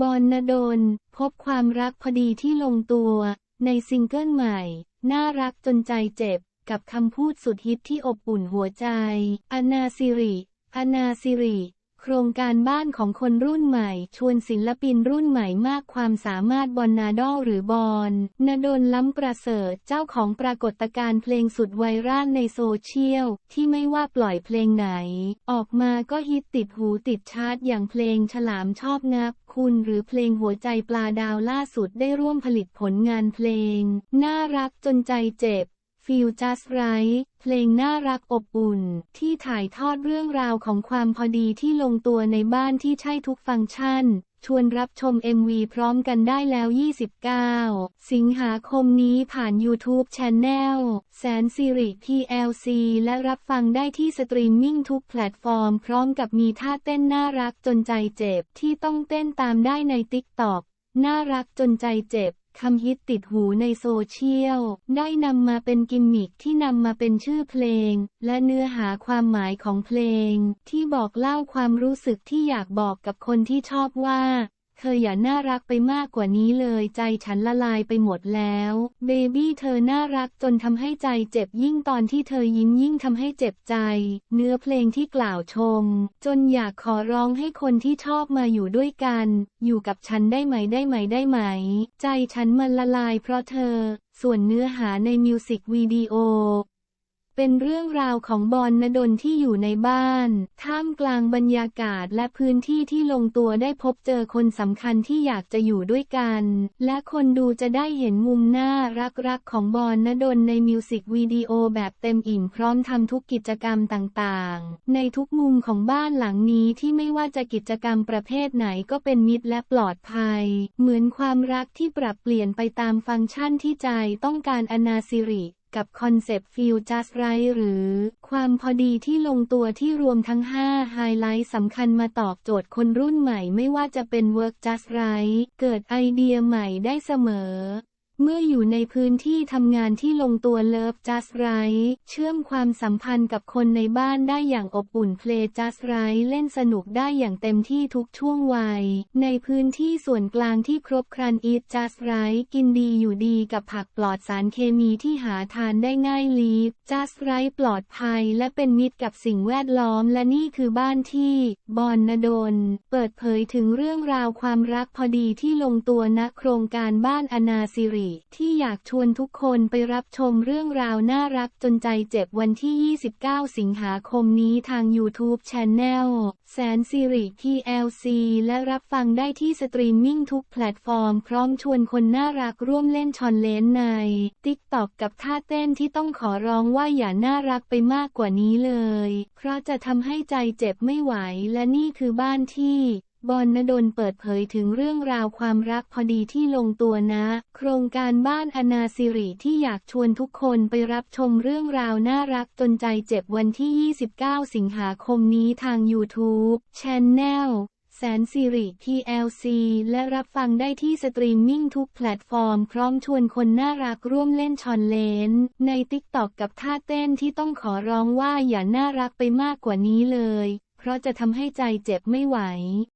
บอลนดล พบความรักพอดีที่ลงตัว ในซิงเกิลใหม่ น่ารักจนใจเจ็บ กับคำพูดสุดฮิตที่อบอุ่นหัวใจ อนาซิริ อนาซิริ โครงการบ้านของคนรุ่นใหม่ ชวนศิลปินรุ่นใหม่มากความสามารถบอลนาดอลหรือบอลนดลล้ำประเสริฐเจ้าของปรากฏการณ์เพลงสุดไวรัลในโซเชียล ที่ไม่ว่าปล่อยเพลงไหน ออกมาก็ฮิตติดหูติดชาร์ตอย่างเพลงฉลามชอบงับ คุณหรือเพลงหัวใจปลาดาวล่าสุดได้ร่วมผลิตผลงานเพลง น่ารักจนใจเจ็บฟีลจัสไรเพลงน่ารักอบอุ่น ที่ถ่ายทอดเรื่องราวของความพอดีที่ลงตัวในบ้านที่ใช่ทุกฟังก์ชัน ชวนรับชม MV พร้อมกันได้แล้ว 29 สิงหาคมนี้ผ่าน YouTube Channel แสนสิริ PLC และรับฟังได้ที่สตรีมมิ่งทุกแพลตฟอร์ม พร้อมกับมีท่าเต้นน่ารักจนใจเจ็บ ที่ต้องเต้นตามได้ใน TikTok น่ารักจนใจเจ็บ คำฮิตติดหูในโซเชียล ได้นำมาเป็นกิมมิคที่นำมาเป็นชื่อเพลง และเนื้อหาความหมายของเพลง ที่บอกเล่าความรู้สึกที่อยากบอกกับคนที่ชอบว่า เธออย่าน่ารักไปมากกว่านี้เลยใจฉันละลายไปหมดแล้ว เบบี้เธอน่ารักจนทำให้ใจเจ็บยิ่งตอนที่เธอยิ้มยิ่งทำให้เจ็บใจ เนื้อเพลงที่กล่าวชม จนอยากขอร้องให้คนที่ชอบมาอยู่ด้วยกัน อยู่กับฉันได้ไหมได้ไหมได้ไหม ใจฉันมันละลายเพราะเธอ ส่วนเนื้อหาในมิวสิกวิดีโอ เป็นเรื่องราวของบอลนดลที่อยู่ในบ้าน ท่ามกลางบรรยากาศและพื้นที่ที่ลงตัวได้พบเจอคนสำคัญที่อยากจะอยู่ด้วยกัน และคนดูจะได้เห็นมุมน่ารักๆของบอลนดลในมิวสิกวิดีโอแบบเต็มอิ่มพร้อมทำทุกกิจกรรมต่างๆ ในทุกมุมของบ้านหลังนี้ที่ไม่ว่าจะกิจกรรมประเภทไหนก็เป็นมิตรและปลอดภัย เหมือนความรักที่ปรับเปลี่ยนไปตามฟังก์ชันที่ใจต้องการอนาสิริ กับคอนเซปต์ฟิลจัสไรหรือ ความพอดีที่ลงตัวที่รวมทั้ง 5 ไฮไลท์สำคัญมาตอบโจทย์คนรุ่นใหม่ไม่ว่าจะเป็นเวิร์กจัสไรเกิดไอเดียใหม่ได้เสมอ เมื่ออยู่ในพื้นที่ทำงานที่ลงตัวเลิฟจัสไรเชื่อมความสัมพันธ์กับคนในบ้านได้อย่างอบอุ่นเพลย์จัสไรเล่นสนุกได้อย่างเต็มที่ทุกช่วงวัย ในพื้นที่ส่วนกลางที่ครบครันอีทจัสไรกินดีอยู่ดีกับผักปลอดสารเคมีที่หาทานได้ง่ายลีฟจัสไรปลอดภัยและเป็นมิตรกับสิ่งแวดล้อมและนี่คือบ้านที่ บอนนดล เปิดเผยถึงเรื่องราวความรักพอดีที่ลงตัวณโครงการบ้านอนาสิริที่อยากชวนทุกคนไปรับชมเรื่องราวน่ารักจนใจเจ็บวันที่ 29 สิงหาคมนี้ทาง YouTube c h anel แสนสิริ PLC และรับฟังได้ที่สตรีมมิ่งทุกแพลตฟอร์ม พร้อมชวนคนน่ารักร่วมเล่นชอนเลนใน TikTok กับท่าเต้นที่ต้องขอร้องว่าอย่าน่ารักไปมากกว่านี้เลย เพราะจะทำให้ใจเจ็บไม่ไหวและนี่คือบ้านที่ บอลนดลเปิดเผยถึงเรื่องราวความรักพอดีที่ลงตัวนะ โครงการบ้านอนาสิริที่อยากชวนทุกคนไปรับชมเรื่องราวน่ารักจนใจเจ็บวันที่ 29 สิงหาคมนี้ทาง YouTube Channel แสนสิริ PLC และรับฟังได้ที่สตรีมมิ่งทุกแพลตฟอร์ม พร้อมชวนคนน่ารักร่วมเล่นชอนเลน ใน TikTok กับท่าเต้นที่ต้องขอร้องว่าอย่าน่ารักไปมากกว่านี้เลย เพราะจะทำให้ใจเจ็บไม่ไหว